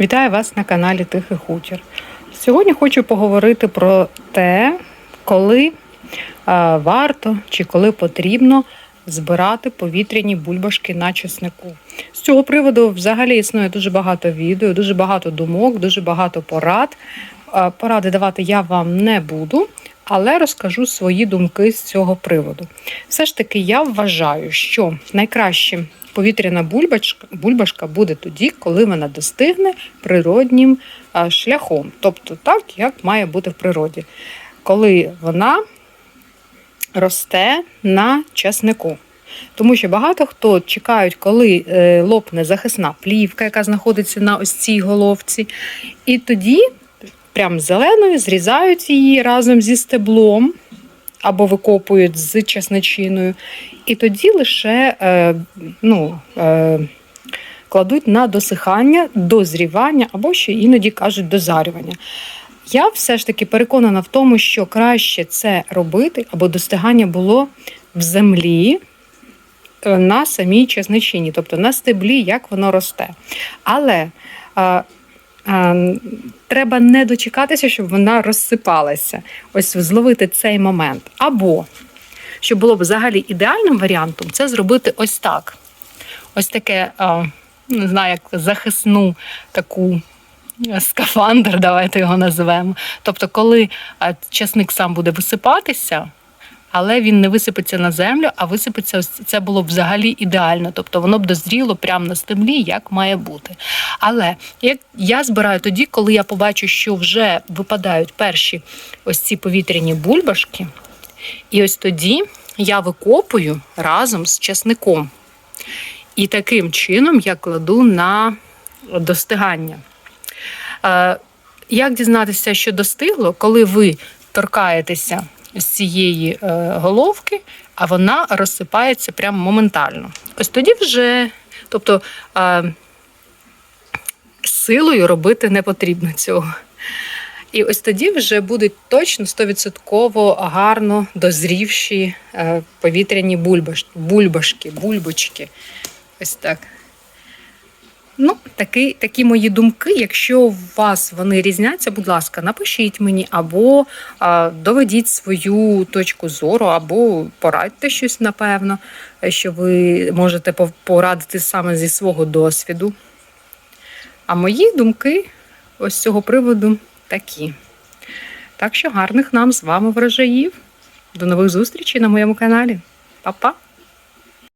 Вітаю вас на каналі Тихий Хутір. Сьогодні хочу поговорити про те, коли варто чи коли потрібно збирати повітряні бульбашки на чеснику. З цього приводу взагалі існує дуже багато відео, дуже багато думок, дуже багато порад. Поради давати я вам не буду, але розкажу свої думки з цього приводу. Все ж таки, я вважаю, що найкраще повітряна бульбашка, бульбашка буде тоді, коли вона достигне природнім а, шляхом, тобто так, як має бути в природі, коли вона росте на часнику. Тому що багато хто чекають, коли е, лопне захисна плівка, яка знаходиться на ось цій головці, і тоді прям зеленою зрізають її разом зі стеблом або викопують з часничиною, і тоді лише е, ну, е, кладуть на досихання, дозрівання або ще іноді кажуть дозарювання. Я все ж таки переконана в тому, що краще це робити, або достигання було в землі е, на самій часничині, тобто на стеблі, як воно росте. Але а, треба не дочекатися, щоб вона розсипалася. Ось зловити цей момент. Або, що було б взагалі ідеальним варіантом, це зробити ось так. Ось таке, не знаю, як захисну таку е, скафандр, давайте його називемо. Тобто, коли а, часник сам буде висипатися, але він не висипеться на землю, а висипеться це було б взагалі ідеально. Тобто воно б дозріло прямо на стеблі, як має бути. Але як я збираю тоді, коли я побачу, що вже випадають перші ось ці повітряні бульбашки, і ось тоді я викопую разом з часником. І таким чином я кладу на достигання. Е, Як дізнатися, що достигло, коли ви торкаєтеся з цієї е, головки, а вона розсипається прямо моментально. Ось тоді вже, тобто силою робити не потрібно цього. І ось тоді вже будуть точно 100% гарно дозрівші е, повітряні бульбаш, бульбашки, бульбочки. Ось так. Ну, такі, такі мої думки. Якщо у вас вони різняться, будь ласка, напишіть мені, або а, доведіть свою точку зору, або порадьте щось, напевно, що ви можете порадити саме зі свого досвіду. А мої думки ось з цього приводу такі. Так що гарних нам з вами врожаїв. До нових зустрічей на моєму каналі. Па-па!